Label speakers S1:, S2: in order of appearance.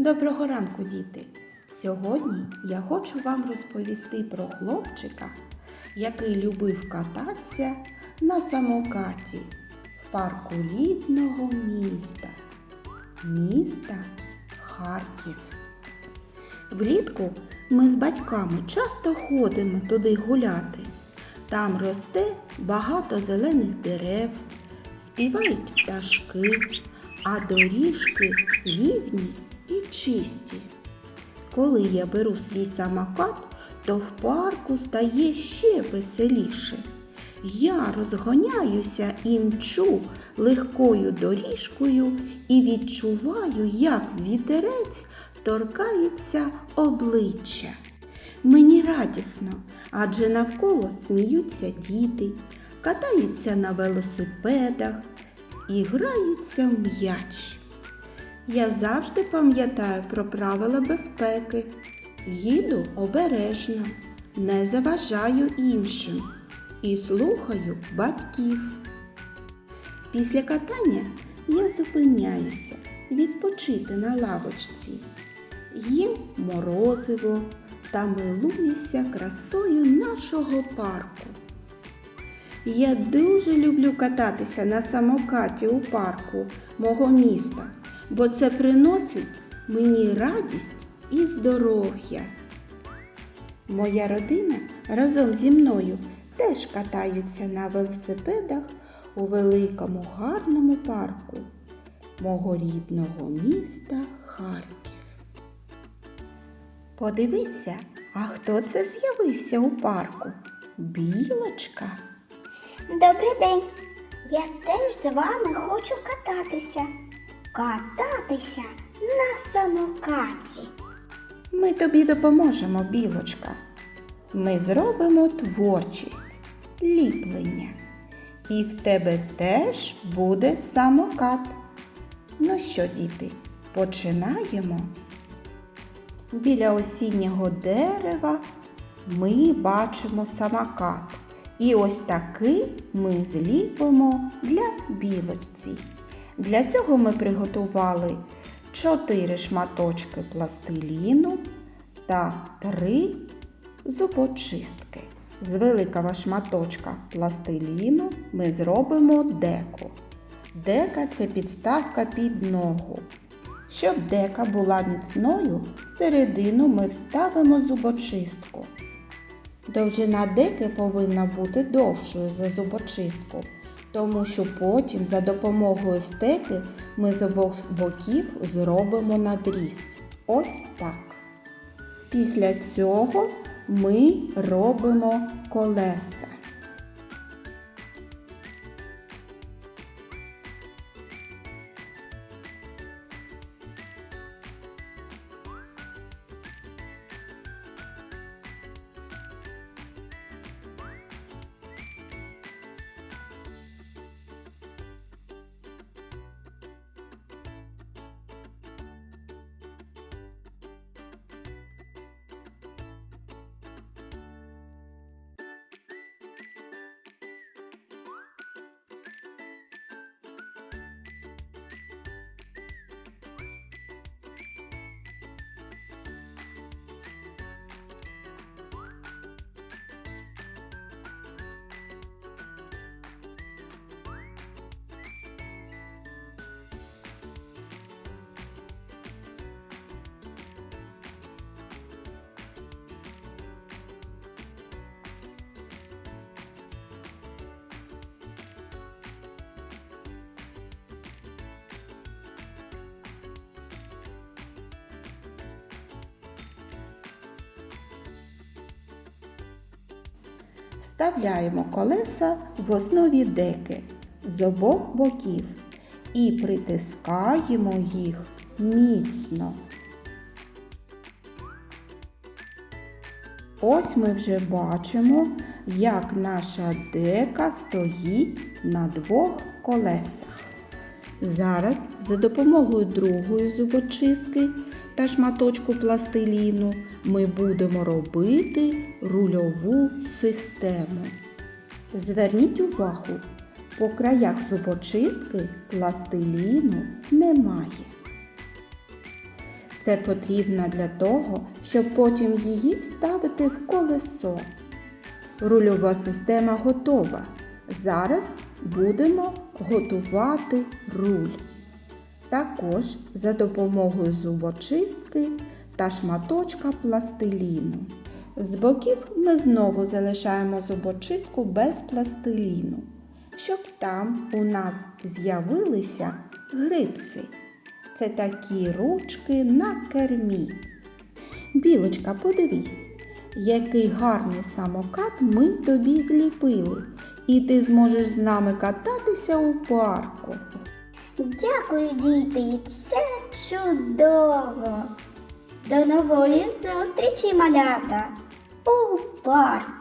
S1: Доброго ранку, діти! Сьогодні я хочу вам розповісти про хлопчика, який любив кататися на самокаті в парку рідного міста. Міста Харків. Влітку ми з батьками часто ходимо туди гуляти. Там росте багато зелених дерев, співають пташки, а доріжки рівні і чисті. Коли я беру свій самокат, то в парку стає ще веселіше. Я розгоняюся і мчу легкою доріжкою і відчуваю, як вітерець торкається обличчя. Мені радісно, адже навколо сміються діти, катаються на велосипедах і граються в м'яч. Я завжди пам'ятаю про правила безпеки. Їду обережно, не заважаю іншим і слухаю батьків. Після катання я зупиняюся відпочити на лавочці. Їм морозиво та милуюся красою нашого парку. Я дуже люблю кататися на самокаті у парку мого міста, бо це приносить мені радість і здоров'я. Моя родина разом зі мною теж катаються на велосипедах у великому гарному парку мого рідного міста Харків. Подивіться, а хто це з'явився у парку? Білочка.
S2: Добрий день. Я теж з вами хочу кататися. Кататися на самокаті.
S1: Ми тобі допоможемо, білочка. Ми зробимо творчість, ліплення. І в тебе теж буде самокат. Ну що, діти, починаємо. Біля осіннього дерева ми бачимо самокат. І ось такий ми зліпимо для білочці. Для цього ми приготували 4 шматочки пластиліну та 3 зубочистки. З великого шматочка пластиліну ми зробимо деку. Дека це підставка під ногу. Щоб дека була міцною, всередину ми вставимо зубочистку. Довжина деки повинна бути довшою за зубочистку, тому що потім за допомогою стеки ми з обох боків зробимо надріз. Ось так. Після цього ми робимо колеса. Вставляємо колеса в основі деки з обох боків і притискаємо їх міцно. Ось ми вже бачимо, як наша дека стоїть на двох колесах. Зараз за допомогою другої зубочистки та шматочку пластиліну ми будемо робити рульову систему. Зверніть увагу, по краях зубочистки пластиліну немає. Це потрібно для того, щоб потім її вставити в колесо. Рульова система готова. Зараз будемо готувати руль. Також за допомогою зубочистки та шматочка пластиліну. З боків ми знову залишаємо зубочистку без пластиліну, щоб там у нас з'явилися грипси. Це такі ручки на кермі. Білочка, подивись, який гарний самокат ми тобі зліпили, і ти зможеш з нами кататися у парку.
S2: Дякую, діти, це чудово. До нової зустрічі, малята, у парку.